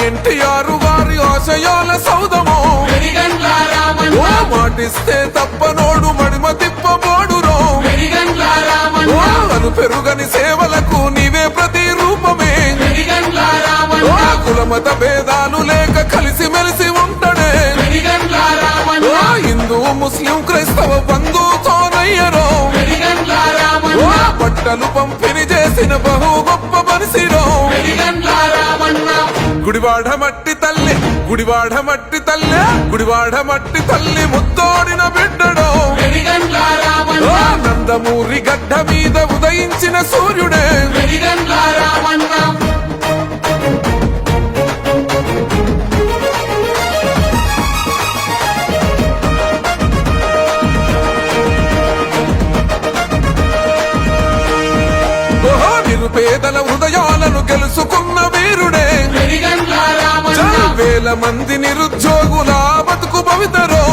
ఎన్టీఆర్ వారి ఆశయాల సౌదమో వెలిగండ్ల ఓ రామన్న మాటిస్తే తప్పనోడు మడిమ తిప్పబోడురో అను పెరుగని సేవలకు నీవే ప్రతి రూపమే. కులమత భేదాలు లేక కలిసి మెలిసి ఉంటడే. హిందూ ముస్లిం క్రైస్తవ బంధుతోనయ్యరో వెలిగండ్ల ఓ బట్టలు పంపిణీ చేసిన బహు గొప్ప మనిషి గుడివాడ మట్టి తల్లి గుడివాడ మట్టి తల్లి గుడివాడ మట్టి తల్లి ముత్తోడిన బిడ్డడో. నందమూరి గడ్డ మీద ఉదయించిన సూర్యుడే. ఓహో రామన్న పేదల హృదయాలను గెలుచుకున్న వీరుడే. వేల మంది నిరుద్యోగుల బతుకు భవితరో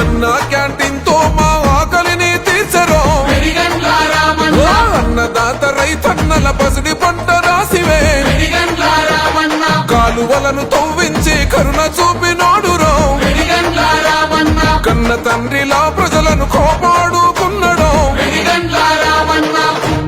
అన్న క్యాంటీన్తో మా ఆకలిని తీర్చరో. అన్నదాత రైతన్నల పసిడి పంట రాసివే. కాలువలను తవ్వించి కరుణ చూపినోడురో కన్న తండ్రిలా ప్రజలను కోపాడు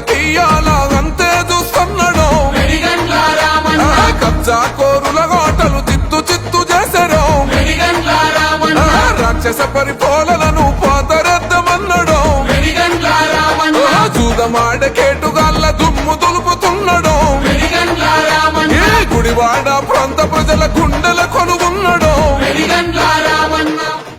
రాజకీయాల అంతే చూస్తున్నాడు కబ్జా కోరుల హోటలు చిత్తు చిత్తు చేశారు రాక్షస పరిపాలనను పాతరద్దమన్నాడు. చూదమాడకేటుగాళ్ళ దుమ్ము తులుపుతున్నాడు గుడివాడ ప్రాంత ప్రజల గుండెల కొనుగొన్నాడు.